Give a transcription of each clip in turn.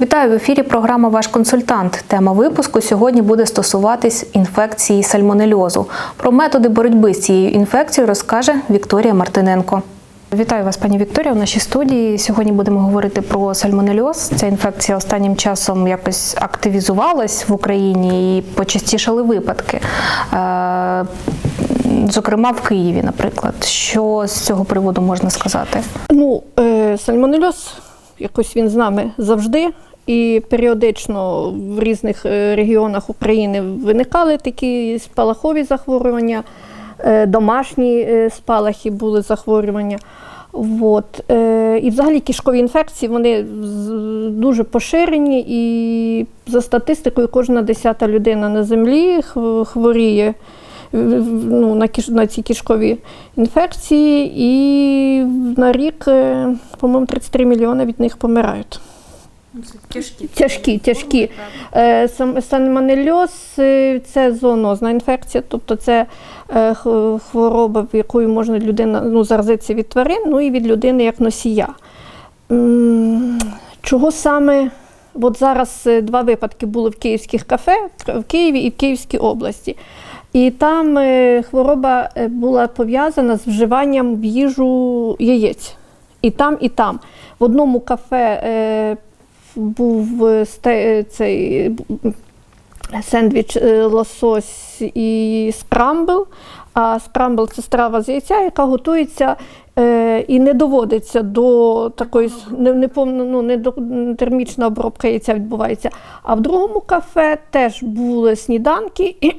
Вітаю в ефірі. Програма Ваш консультант. Тема випуску сьогодні буде стосуватись інфекції сальмонельозу. Про методи боротьби з цією інфекцією розкаже Вікторія Мартиненко. Вітаю вас, пані Вікторія. В нашій студії сьогодні будемо говорити про сальмонельоз. Ця інфекція останнім часом якось активізувалась в Україні і почастішали випадки. Е, Зокрема, в Києві, наприклад, що з цього приводу можна сказати? Ну, е, сальмонельоз, якось він з нами завжди. І періодично в різних е, регіонах України виникали такі спалахові захворювання, е, домашні е, спалахи були захворювання. От. І взагалі кишкові інфекції вони дуже поширені, і за статистикою кожна десята людина на землі хворіє ну, на, кіш, на ці кишкові інфекції, і на рік, по-моєму, 33 мільйони від них помирають. Тяжкі, тяжкі. Е, сам- Сальмонельоз е, це зоонозна інфекція, тобто це е, хвороба, в якою можна людина ну, заразитися від тварин, ну і від людини як носія. Чого саме? От зараз е, два випадки були в київських кафе, в Києві і в Київській області. І там е, хвороба е, була пов'язана з вживанням в їжу яєць. І там, і там. В одному кафе е, був е, е, цей сендвіч е, лосось і скрамбл. А скрамбл це страва з яйця, яка готується е, і не доводиться до такої с- не, не, ну, не до, термічна обробка яйця відбувається. А в другому кафе теж були сніданки, і,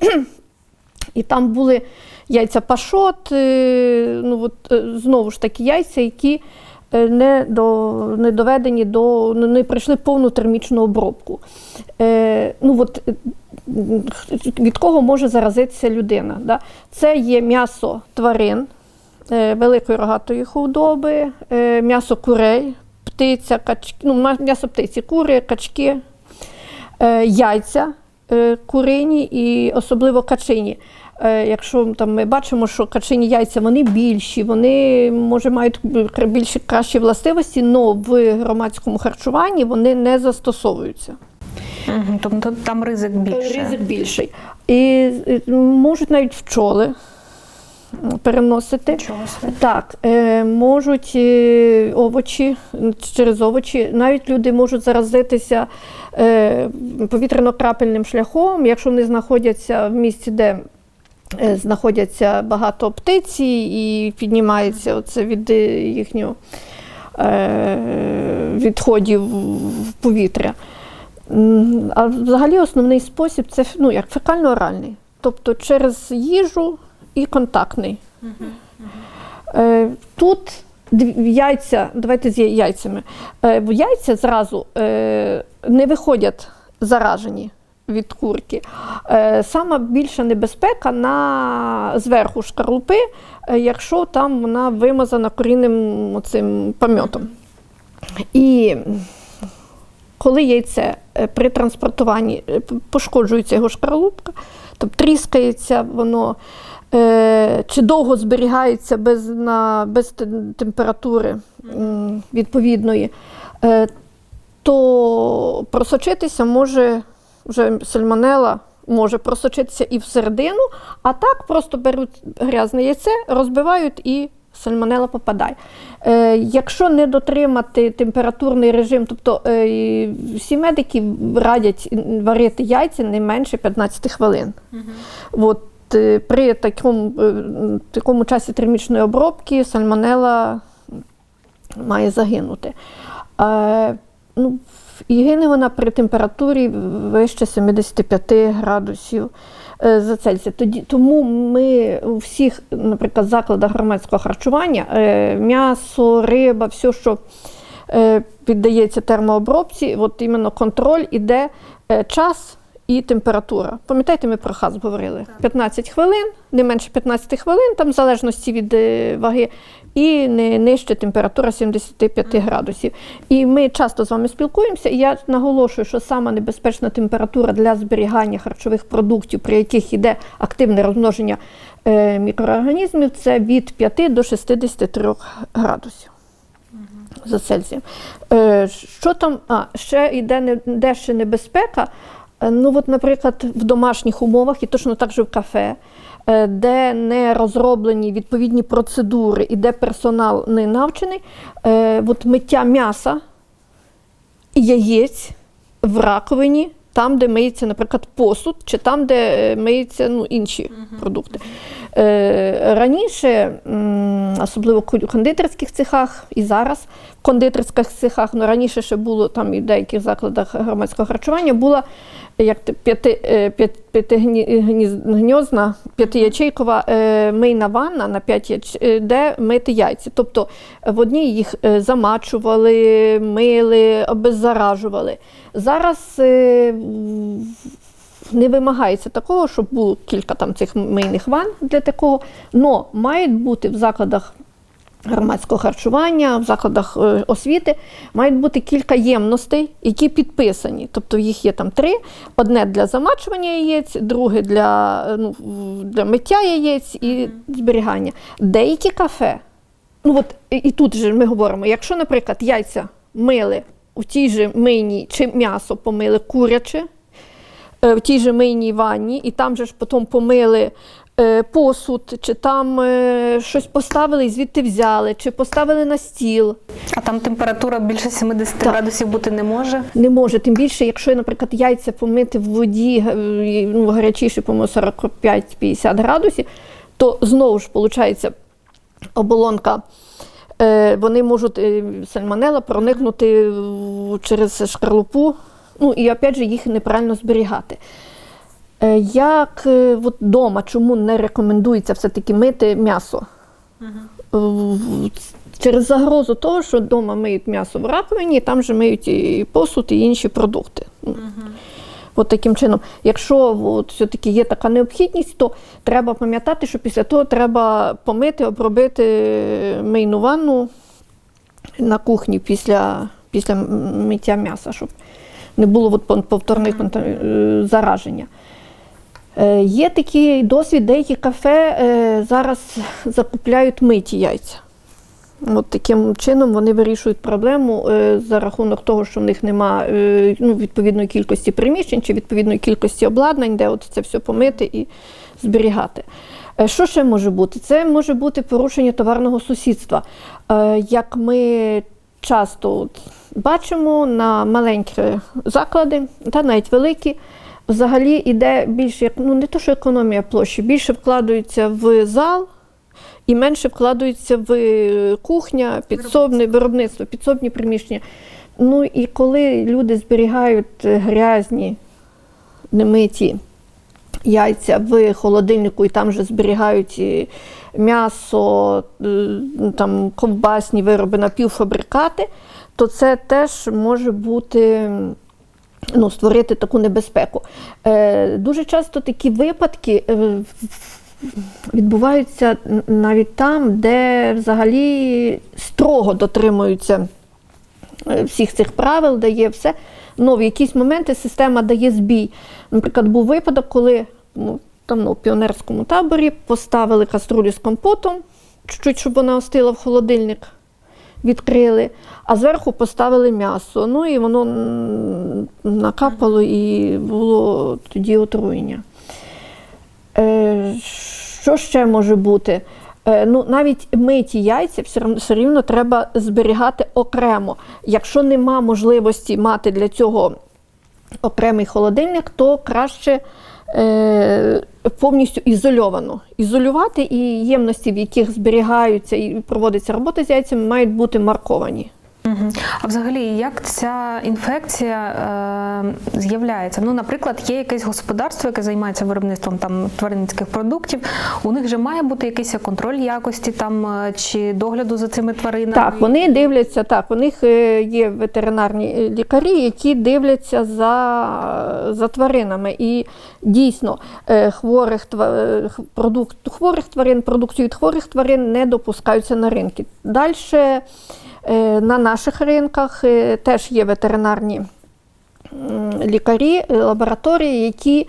і там були яйця пашот, е, ну, от, е, знову ж таки яйця, які не, до, не доведені до, ну, не пройшли повну термічну обробку. Е, ну, от, е, від кого може заразитися людина? Да? Це є м'ясо тварин, е, великої рогатої худоби, е, м'ясо курей, птиця, качки, ну, м'ясо птиці, кури, качки, е, яйця е, курині і особливо качині. Е, Якщо там ми бачимо, що качині яйця вони більші, вони може мають більші кращі властивості, але в громадському харчуванні вони не застосовуються. Угу, тобто там ризик більше. Ризик більший. І е, можуть навіть пчоли переносити. Так, е, можуть е, овочі через овочі. Навіть люди можуть заразитися е, повітряно-крапельним шляхом, якщо вони знаходяться в місці, де е, знаходяться багато птиці і піднімається оце від е, їхнього е, відходів в повітря. А взагалі основний спосіб це ну, як фекально-оральний, тобто через їжу і контактний. Е, Тут яйця, давайте з яйцями. Е, Яйця зразу е, не виходять заражені від курки. Е, Сама більша небезпека на зверху шкарлупи, е, якщо там вона вимазана корінним оцим пам'ятом. І коли яйце е, при транспортуванні пошкоджується його шкарлупка, тобто тріскається воно, чи довго зберігається без, на, без температури відповідної, то просочитися може вже сальмонела. Може просочитися і всередину, а так просто беруть грязне яйце, розбивають і сальмонела попадає. Е, якщо не дотримати температурний режим, тобто е, всі медики радять варити яйця не менше 15 хвилин. От, е, при такому, е, такому часі термічної обробки сальмонела має загинути. Е, ну, і гине вона при температурі вище 75 градусів е, за Цельсія. Тоді, тому ми у всіх, наприклад, закладах громадського харчування е, м'ясо, риба, все, що е, піддається термообробці, от іменно контроль іде час і температура. Пам'ятаєте, ми про хаз говорили? 15 хвилин, не менше 15 хвилин, там в залежності від е, ваги, і не нижче температура 75 градусів. І ми часто з вами спілкуємося, і я наголошую, що сама небезпечна температура для зберігання харчових продуктів, при яких йде активне розмноження е, мікроорганізмів, це від 5 до 63 градусів. за Цельсієм. Е, Що там? А, ще йде не, де ще небезпека. Е, Ну, от, наприклад, в домашніх умовах і точно так же в кафе, е, де не розроблені відповідні процедури і де персонал не навчений, е, от миття м'яса і яєць в раковині, там, де миється, наприклад, посуд, чи там, де миються ну, інші продукти. Е, раніше, особливо в кондитерських цехах, і зараз в кондитерських цехах, ну раніше ще було там і в деяких закладах громадського харчування, була як п'яти, е, п'ятиячейкова е, мийна ванна на п'ять яч... де мити яйця. Тобто в одній їх замачували, мили, обеззаражували. Зараз не вимагається такого, щоб було кілька там цих мийних ванн для такого, але мають бути в закладах громадського харчування, в закладах е, освіти мають бути кілька ємностей, які підписані. Тобто їх є там три: одне для замачування яєць, друге для, е, ну, для миття яєць і зберігання. Деякі кафе, ну от і тут же ми говоримо, якщо, наприклад, яйця мили у тій же мийній чи м'ясо помили куряче, в тій же мийній ванні, і там же ж потім помили е, посуд, чи там е, щось поставили і звідти взяли, чи поставили на стіл. А там температура більше 70 градусів бути не може. Не може, тим більше, якщо, наприклад, яйця помити в воді е, ну, гарячіше, по 45-50 градусів, то знову ж виходить оболонка. е, Вони можуть е, сальмонела проникнути через шкарлупу, ну і опять же їх неправильно зберігати. Е, Як е, от дома, чому не рекомендується все-таки мити м'ясо? Е, Через загрозу того, що вдома миють м'ясо в раковині, і там же миють і посуд, і інші продукти. Ну, От таким чином, якщо от, все-таки є така необхідність, то треба пам'ятати, що після того треба помити, обробити мийну ванну на кухні після, після миття м'яса, щоб не було от повторних е, зараження. Е, Є такий досвід, деякі кафе е, зараз закупляють миті яйця. От таким чином вони вирішують проблему за рахунок того, що в них немає ну, відповідної кількості приміщень чи відповідної кількості обладнань, де от це все помити і зберігати. Що ще може бути? Це може бути порушення товарного сусідства. Як ми часто от бачимо на маленькі заклади, та навіть великі, взагалі йде більше, ну не то, що економія площі, більше вкладаються в зал. І менше вкладаються в е, кухня, підсобне виробництво, підсобні приміщення. Ну і коли люди зберігають е, грязні, немиті яйця в холодильнику, і там вже зберігають і м'ясо, е, там ковбасні вироби, напівфабрикати, то це теж може бути ну, створити таку небезпеку. Е, дуже часто такі випадки. е, відбуваються навіть там, де взагалі строго дотримуються е, всіх цих правил, де є все. Ну, в якісь моменти система дає збій. Наприклад, був випадок, коли ну, там ну, піонерському таборі поставили каструлю з компотом, чуть-чуть, щоб вона остила в холодильник. Відкрили, а зверху поставили м'ясо. Ну і воно накапало і було тоді отруєння. Е, що ще може бути? Е, ну, навіть миті яйця все рівно, все рівно треба зберігати окремо. Якщо нема можливості мати для цього окремий холодильник, то краще повністю ізольовано. Ізолювати і ємності, в яких зберігаються і проводиться робота з яйцями, мають бути марковані. А взагалі, як ця інфекція е, з'являється? Ну, наприклад, є якесь господарство, яке займається виробництвом там тваринницьких продуктів. У них же має бути якийсь контроль якості там е, чи догляду за цими тваринами. Так, вони дивляться, так, у них е, є ветеринарні е, лікарі, які дивляться за, за тваринами. І дійсно хворих, продукт, хворих тварин, продукцію хворих тварин не допускаються на ринки. Далі на наших ринках е, теж є ветеринарні лікарі, е, лабораторії, які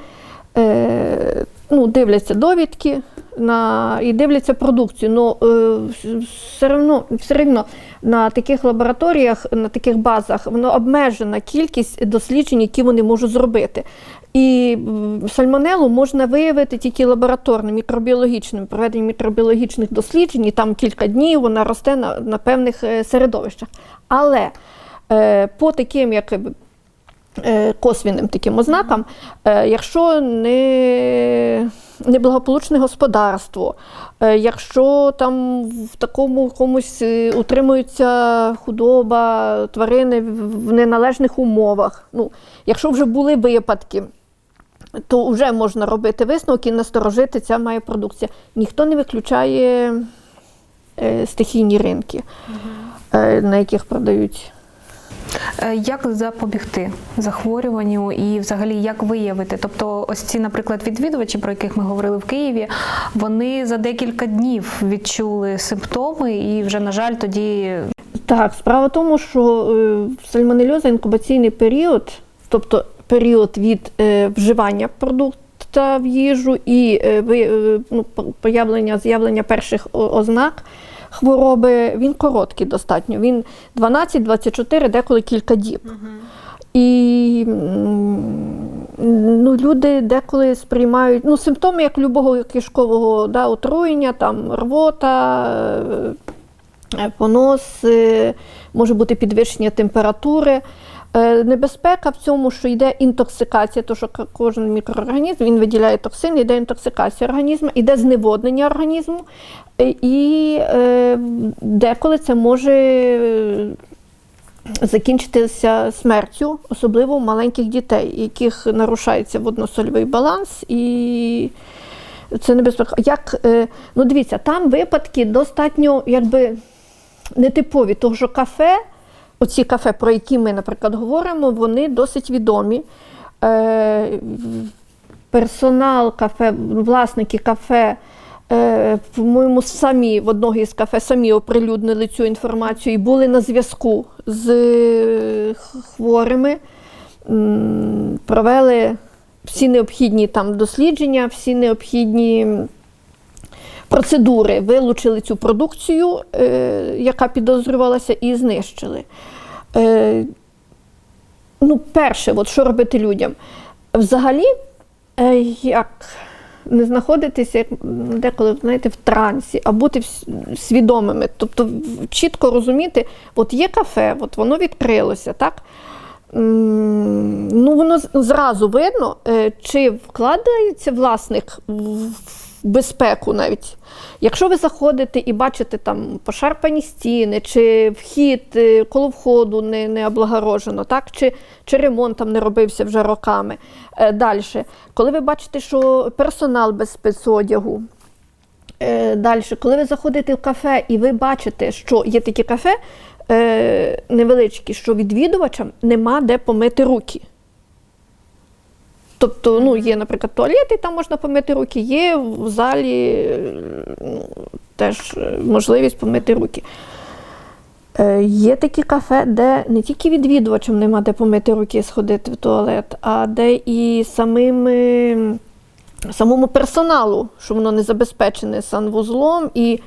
е, ну, дивляться довідки на, і дивляться продукцію. Ну, е, все, одно, все рівно на таких лабораторіях, на таких базах, воно обмежена кількість досліджень, які вони можуть зробити. І сальмонелу можна виявити тільки лабораторним, мікробіологічним, проведенням мікробіологічних досліджень, і там кілька днів вона росте на, на певних е, середовищах. Але е, по таким, як е, косвінним таким ознакам, е, якщо не неблагополучне господарство, е, якщо там в такому комусь е, утримується худоба, тварини в неналежних умовах, ну, якщо вже були випадки, то вже можна робити висновки і насторожити ця має продукція. Ніхто не виключає е, стихійні ринки, е, на яких продають. Е, Як запобігти захворюванню і взагалі як виявити? Тобто, ось ці, наприклад, відвідувачі, про яких ми говорили в Києві, вони за декілька днів відчули симптоми, і вже, на жаль, тоді Так, справа в тому, що сальмонельоза інкубаційний період, тобто період від е, вживання продукта в їжу і е, е, ну, появлення, з'явлення перших ознак хвороби, він короткий достатньо. Він 12-24, деколи кілька діб. І ну, люди деколи сприймають ну, симптоми як любого кишкового да, отруєння, там рвота, понос, може бути підвищення температури. Е, Небезпека в цьому, що йде інтоксикація, тому що кожен мікроорганізм він виділяє токсин, йде інтоксикація організму, йде зневоднення організму, е, і е, деколи це може закінчитися смертю, особливо у маленьких дітей, яких нарушається водносольовий баланс і. Це небезпека. Як, ну дивіться, там випадки достатньо якби нетипові, тому що кафе, оці кафе, про які ми, наприклад, говоримо, вони досить відомі. Е, персонал кафе, власники кафе, е, по-моєму, самі в одного із кафе самі оприлюднили цю інформацію і були на зв'язку з е, хворими, провели всі необхідні там дослідження, всі необхідні процедури, вилучили цю продукцію, е, яка підозрювалася, і знищили. Е, ну, перше, от що робити людям? Взагалі, е, як не знаходитися деколи, знаєте, в трансі, а бути свідомими. Тобто чітко розуміти, от є кафе, от воно відкрилося, так? Ну, воно зразу видно, чи вкладається власник в безпеку навіть. Якщо ви заходите і бачите там пошарпані стіни, чи вхід е, коло входу не, не облагорожено, так? чи, чи ремонт там не робився вже роками. Е, Далі, коли ви бачите, що персонал без спецодягу, Е, Далі, коли ви заходите в кафе і ви бачите, що є такі кафе невеличкі, що відвідувачам нема де помити руки. Тобто, ну, є, наприклад, туалет, і там можна помити руки, є в залі ну, теж е, можливість помити руки. Е, Є такі кафе, де не тільки відвідувачам нема де помити руки і сходити в туалет, а де і самим, е, самому персоналу, що воно не забезпечене санвузлом. І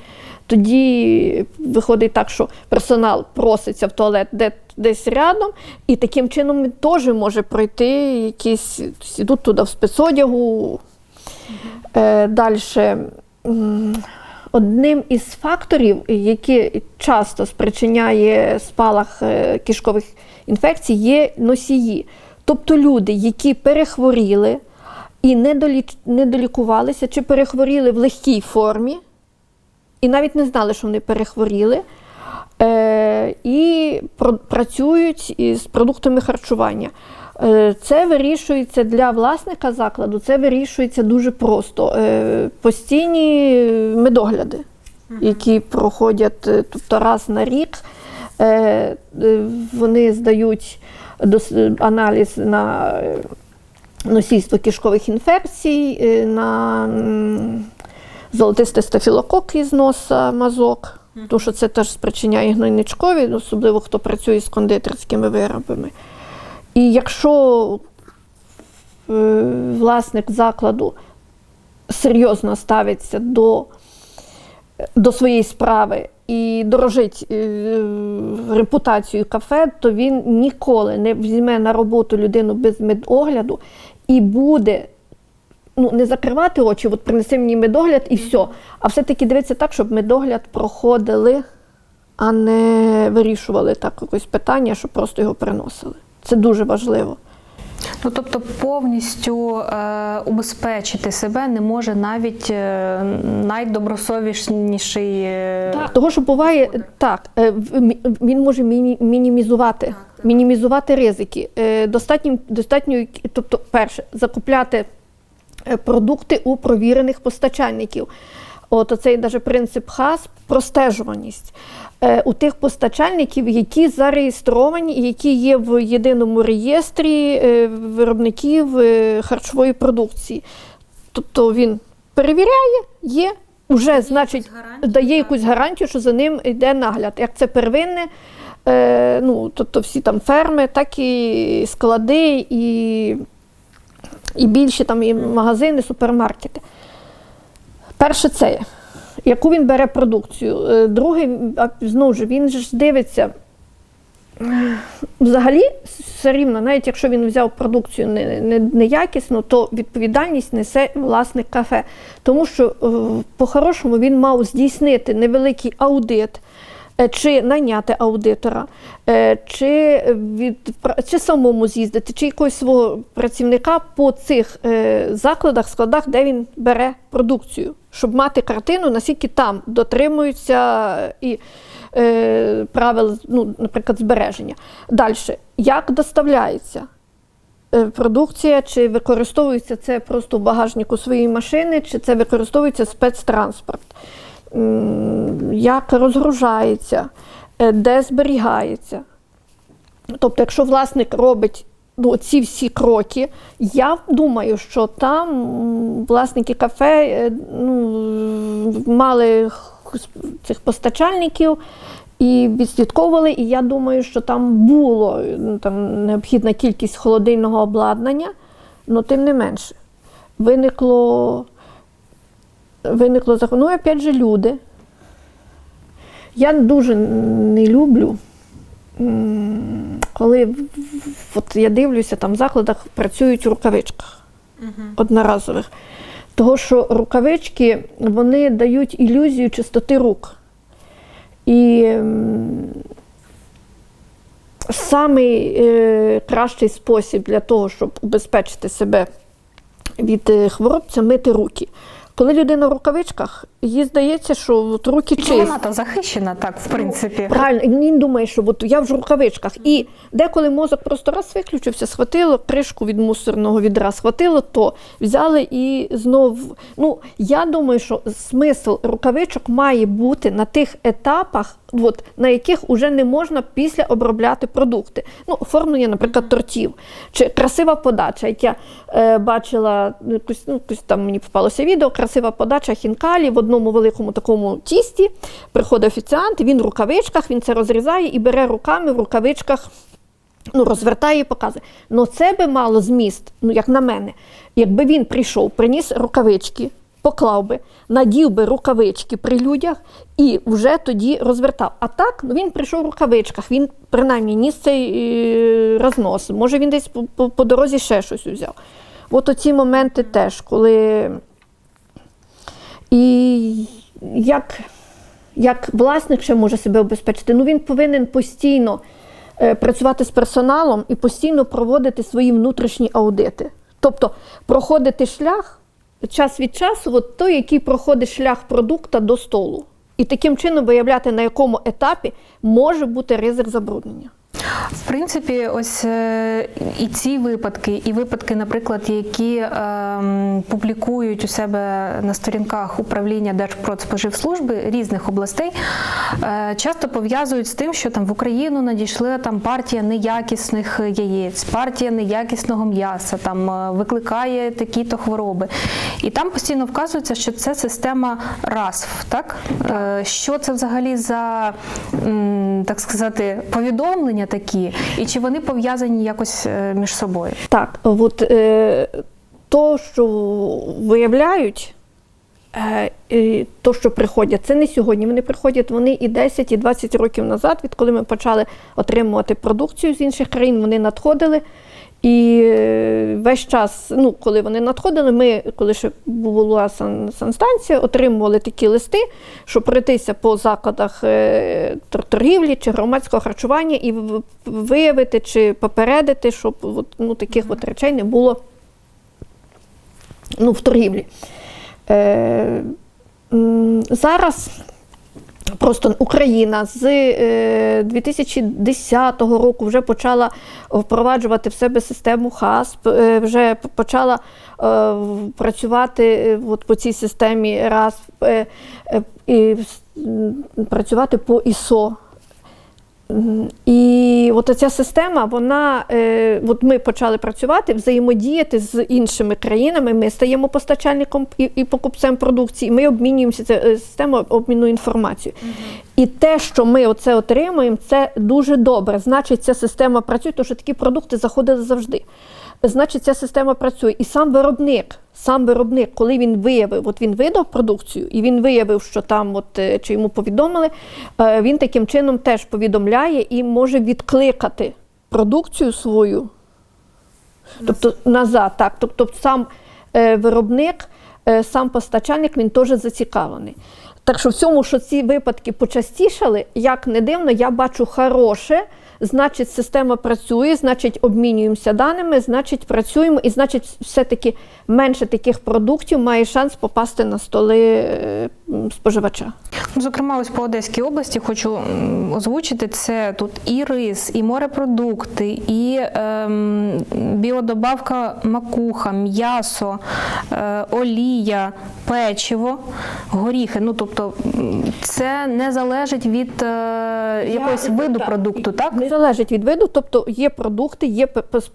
тоді виходить так, що персонал проситься в туалет де, десь рядом, і таким чином він теж може пройти якісь, ідуть туди в спецодягу. Е, Далі. Одним із факторів, які часто спричиняє спалах е, кишкових інфекцій, є носії. Тобто люди, які перехворіли і не, доліч... не долікувалися, чи перехворіли в легкій формі, і навіть не знали, що вони перехворіли, е, і працюють із продуктами харчування. Е, Це вирішується для власника закладу, це вирішується дуже просто. Е, Постійні медогляди, які проходять тобто раз на рік. Вони здають аналіз на носійство кишкових інфекцій, на золотистий стафілокок із носа, мазок, тому що це теж спричиняє гнойничкові, особливо хто працює з кондитерськими виробами. І якщо е, власник закладу серйозно ставиться до, до своєї справи і дорожить е, репутацією кафе, то він ніколи не візьме на роботу людину без медогляду і буде ну, не закривати очі, от принеси мені медогляд і все. А все-таки дивитися так, щоб медогляд проходили, а не вирішували так якось питання, щоб просто його приносили. Це дуже важливо. Ну тобто повністю е, убезпечити себе не може навіть е, найдобросовісніший. е, Так, того, що буває так, е, він може міні- мінімізувати, мінімізувати ризики. Е, Достатньо, достатньо, тобто, перше, закупляти продукти у провірених постачальників. От оцей даже принцип ХАС простежуваність. Е, У тих постачальників, які зареєстровані, які є в єдиному реєстрі е, виробників е, харчової продукції. Тобто він перевіряє, є, вже значить дає якусь гарантію, що за ним йде нагляд. Як це первинне, е, ну, тобто всі там ферми, так і склади, і, і більші там і магазини, супермаркети. Перше це, яку він бере продукцію. Е, Друге, знову ж, він ж дивиться. е, Взагалі, все рівно, навіть якщо він взяв продукцію не, не, неякісну, то відповідальність несе власник кафе. Тому що е, по-хорошому він мав здійснити невеликий аудит, чи найняти аудитора, е, чи, від, чи самому з'їздити, чи якогось свого працівника по цих е, закладах, складах, де він бере продукцію, щоб мати картину, наскільки там дотримуються і е, правил, ну, наприклад, збереження. Далі, як доставляється? е, Продукція, чи використовується це просто в багажнику своєї машини, чи це використовується спецтранспорт, як розгружається, е, де зберігається. Тобто, якщо власник робить ну, ці всі кроки, я думаю, що там власники кафе е, ну, мали цих постачальників і відслідковували. І я думаю, що там було ну, там, необхідна кількість холодильного обладнання, але тим не менше, виникло, виникло зах- Ну, опять же, люди. Я дуже не люблю коли от я дивлюся, там в закладах працюють в рукавичках одноразових. Того, що рукавички вони дають ілюзію чистоти рук. І самий е, кращий спосіб для того, щоб убезпечити себе від е, хвороб, це мити руки. Коли людина в рукавичках, їй здається, що от руки Ну, чисті. вона то захищена, так, в принципі. Правильно, він думає, що от я в рукавичках. І деколи мозок просто раз виключився, схватило кришку від мусорного відра, схватило то, взяли і знов. Ну, я думаю, що смисл рукавичок має бути на тих етапах, от, на яких вже не можна після обробляти продукти. Ну, оформлення, наприклад, тортів, чи красива подача. Як я е, бачила, якусь, ну, якусь там мені попалося відео, красива подача хінкалі в одному великому такому тісті. Приходить офіціант, він в рукавичках, він це розрізає і бере руками в рукавичках. Ну, розвертає і показує. Ну це би мало зміст, ну як на мене, якби він прийшов, приніс рукавички, поклав би, надів би рукавички при людях і вже тоді розвертав. А так ну, він прийшов в рукавичках, він принаймні ніс цей е, рознос. Може він десь по, дорозі ще щось взяв. От оці моменти теж, коли. І як, як власник ще може себе обезпечити? Ну він повинен постійно е, працювати з персоналом і постійно проводити свої внутрішні аудити. Тобто проходити шлях час від часу, от той, який проходить шлях продукта до столу. І таким чином виявляти, на якому етапі може бути ризик забруднення. В принципі, ось е, і ці випадки, і випадки, наприклад, які ем, публікують у себе на сторінках управління Держпродспоживслужби різних областей, е, часто пов'язують з тим, що там в Україну надійшла там партія неякісних яєць, партія неякісного м'яса, там е, викликає такі-то хвороби. І там постійно вказується, що це система РАСФ, так? Що це взагалі за так сказати повідомлення такі, і чи вони пов'язані якось е, між собою? Так, от е, то, що виявляють, Е, то, що приходять, це не сьогодні. Вони приходять вони і 10, і 20 років назад, відколи ми почали отримувати продукцію з інших країн, вони надходили. І е, весь час, ну, коли вони надходили, ми, коли ще була сан, санстанція, отримували такі листи, щоб пройтися по закладах е, торгівлі чи громадського харчування і виявити чи попередити, щоб от, ну, таких от речей не було ну, в торгівлі. Е, зараз просто Україна з е, 2010 року вже почала впроваджувати в себе систему ХАСП, е, вже почала е, працювати е, от по цій системі РАСП е, е, і працювати по ІСО. І от ця система, вона, е, от ми почали працювати, взаємодіяти з іншими країнами. Ми стаємо постачальником і, покупцем продукції. Ми обмінюємося це система обміну інформацією. І те, що ми оце отримуємо, це дуже добре. Значить, ця система працює, тому що такі продукти заходили завжди. Значить, ця система працює. І сам виробник, сам виробник, коли він виявив, от він видав продукцію, і він виявив, що там, от е, чи йому повідомили, е, він таким чином теж повідомляє і може відкликати продукцію свою, тобто назад. Так, тобто сам е, виробник, сам постачальник, він теж зацікавлений. Так що в цьому, що ці випадки почастішали, як не дивно, я бачу хороше. Значить, система працює, значить, обмінюємося даними, значить, працюємо, і значить, все-таки менше таких продуктів має шанс попасти на столи е, споживача. Ну, Зокрема, ось по Одеській області хочу озвучити це тут і рис, і морепродукти, і ем, біодобавка макуха, м'ясо, е, олія, печиво, горіхи. Ну тобто це не залежить від е, якогось виду так, продукту, так? Не залежить від виду, тобто є продукти, є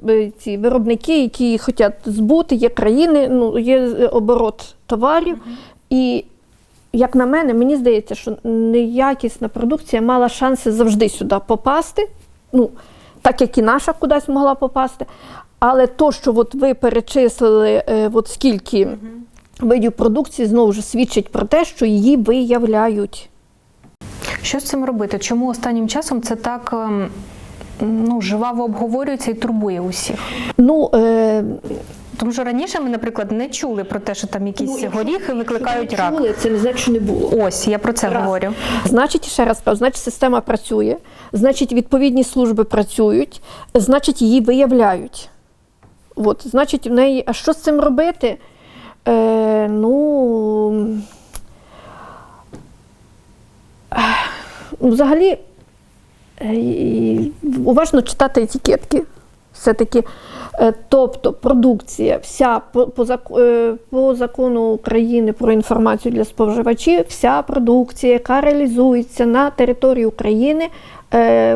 е, ці виробники, які хочуть збути, є країни, ну є е, оборот товарів. І як на мене, мені здається, що неякісна продукція мала шанси завжди сюди попасти. Ну, так як і наша кудись могла попасти. Але то, що от ви перечислили, е, от скільки видів продукції, знову ж свідчить про те, що її виявляють. Що з цим робити? Чому останнім часом це так ем, ну, жваво обговорюється і турбує усіх? Ну, е, Тому що раніше ми, наприклад, не чули про те, що там якісь горіхи викликають рак. Чули, це не значить, що не було. Ось я про це Раз. говорю. Значить, ще раз кажу, значить, система працює, значить, відповідні служби працюють, значить, її виявляють. От, значить, в неї, а що з цим робити? Е, ну, ну, взагалі, е, уважно читати етикетки. Все-таки, е, тобто продукція, вся по, е, по закону України про інформацію для споживачів, вся продукція, яка реалізується на території України,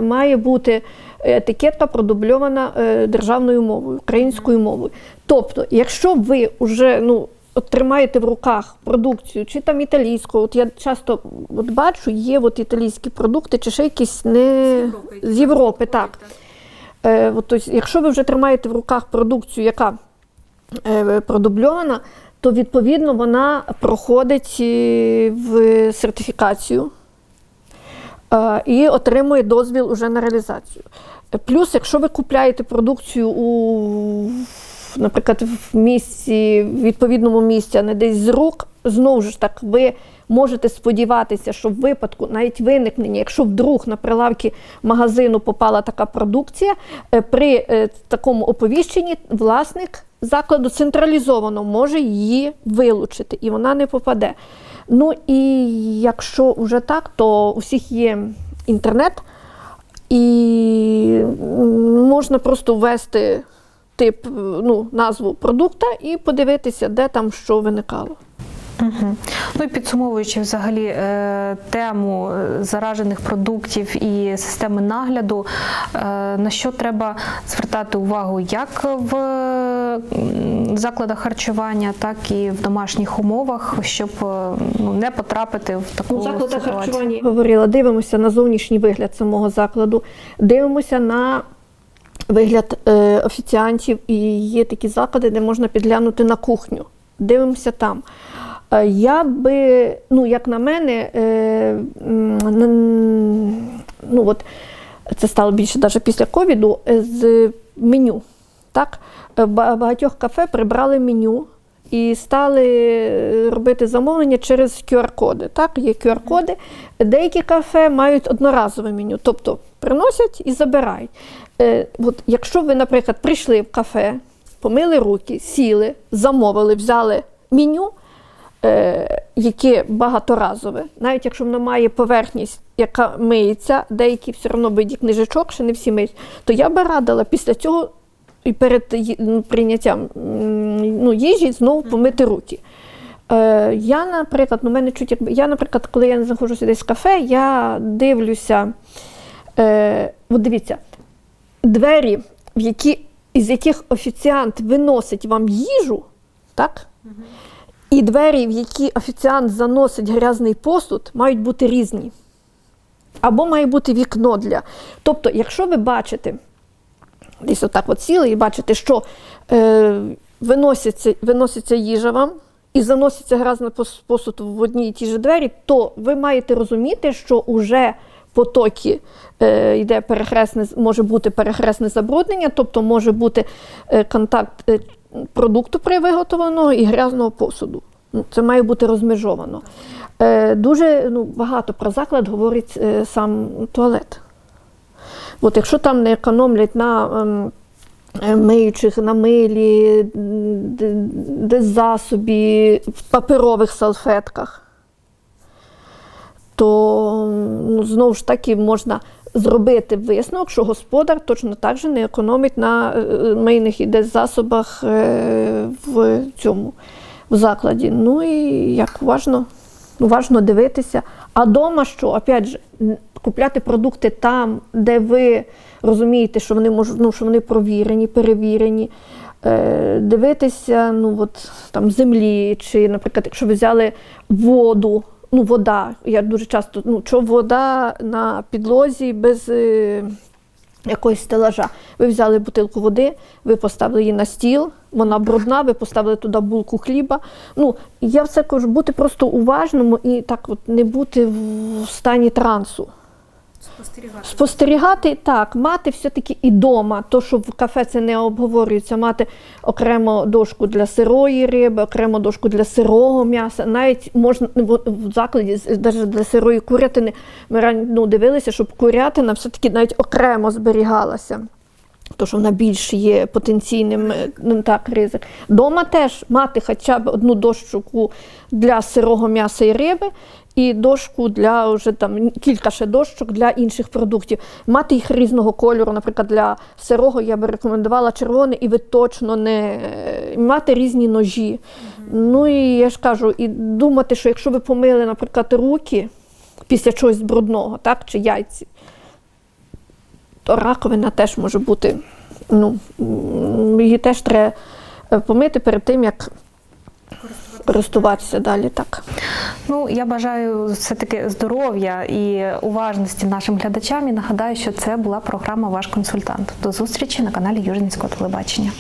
має бути етикетка продубльована державною мовою, українською мовою. Тобто, якщо ви вже ну, от тримаєте в руках продукцію, чи там італійську, от я часто от бачу, є от італійські продукти, чи ще якісь не з Європи, так. Е, от, тобто, якщо ви вже тримаєте в руках продукцію, яка е, продубльована, то відповідно вона проходить е, в сертифікацію е, і отримує дозвіл уже на реалізацію. Плюс, якщо ви купляєте продукцію у, наприклад, в місці, в відповідному місці, а не десь з рук, знову ж так, ви можете сподіватися, що в випадку навіть виникнення, якщо вдруг на прилавки магазину попала така продукція, е, при е, такому оповіщенні власник закладу централізовано може її вилучити, і вона не попаде. Ну і якщо вже так, то у всіх є інтернет, і можна просто ввести тип, ну, назву продукта і подивитися, де там що виникало. Угу. Ну і підсумовуючи взагалі е, тему е, заражених продуктів і системи нагляду, е, на що треба звертати увагу як в закладах харчування, так і в домашніх умовах, щоб е, ну, не потрапити в таку У закладах ситуацію. харчування говорила, дивимося на зовнішній вигляд самого закладу, дивимося на вигляд е, офіціантів, і є такі заклади, де можна підглянути на кухню. Дивимося там. Е, Я би, ну, як на мене, е, ну, от, це стало більше навіть після ковіду, е, з меню. Так? Е, Багатьох кафе прибрали меню і стали е, робити замовлення через QR-коди. Так? Є QR-коди. Деякі кафе мають одноразове меню, тобто приносять і забирають. Е, от, якщо ви, наприклад, прийшли в кафе, помили руки, сіли, замовили, взяли меню, е, яке багаторазове, навіть якщо воно має поверхність, яка миється, деякі все одно биді книжечок, ще не всі миють, то я би радила після цього і перед ну, прийняттям ну, їжі знову помити руки. Е, я, наприклад, ну, мене чуть, я, наприклад, коли я знаходжуся десь в кафе, я дивлюся, е, от дивіться, двері, в які, із яких офіціант виносить вам їжу, так? І двері, в які офіціант заносить грязний посуд, мають бути різні. Або має бути вікно для. Тобто, якщо ви бачите, десь отак от сіли і бачите, що е, виноситься, виноситься їжа вам і заноситься грязний посуд в одні і ті ж двері, то ви маєте розуміти, що вже потоки е, йде перехресне, може бути перехресне забруднення, тобто може бути е, контакт е, продукту при виготовленого і грязного посуду. Ну, Це має бути розмежовано. Е, дуже ну, багато про заклад говорить е, сам туалет. От якщо там не економлять на ем, е, миючих, на милі, м, д- в паперових салфетках, то ну, знову ж таки можна зробити висновок, що господар точно так же не економить на е, мийних і деззасобах е, в цьому в закладі. Ну і як важно, важно дивитися. А дома що? Опять же, купляти продукти там, де ви розумієте, що вони можуть, ну, що вони провірені, перевірені. Е, дивитися, ну от там землі, чи, наприклад, якщо ви взяли воду, ну вода. Я дуже часто, ну, що вода на підлозі без е, якогось стелажа. Ви взяли бутилку води, ви поставили її на стіл, вона брудна, ви поставили туди булку хліба. Ну, я все кажу, бути просто уважним і так от не бути в стані трансу. Спостерігати. Спостерігати так, мати все-таки і дома, то що в кафе це не обговорюється, мати окремо дошку для сирої риби, окремо дошку для сирого м'яса. Навіть можна в в закладі, навіть для сирої курятини, ми ну, дивилися, щоб курятина все-таки навіть окремо зберігалася. То, що вона більш є потенційним е, ну, так, ризик. Дома теж мати хоча б одну дощку для сирого м'яса і риби, і дошку для вже там кілька ще дощок для інших продуктів. Мати їх різного кольору, наприклад, для сирого я би рекомендувала червоний, і ви точно не е, мати різні ножі. Ну і я ж кажу, і думати, що якщо ви помили, наприклад, руки після чогось брудного, так, чи яйці, то раковина теж може бути. Ну, її теж треба е, помити перед тим, як користуватися далі. Так. Ну, я бажаю все-таки здоров'я і уважності нашим глядачам. І нагадаю, що це була програма Ваш консультант. До зустрічі на каналі Южницького телебачення.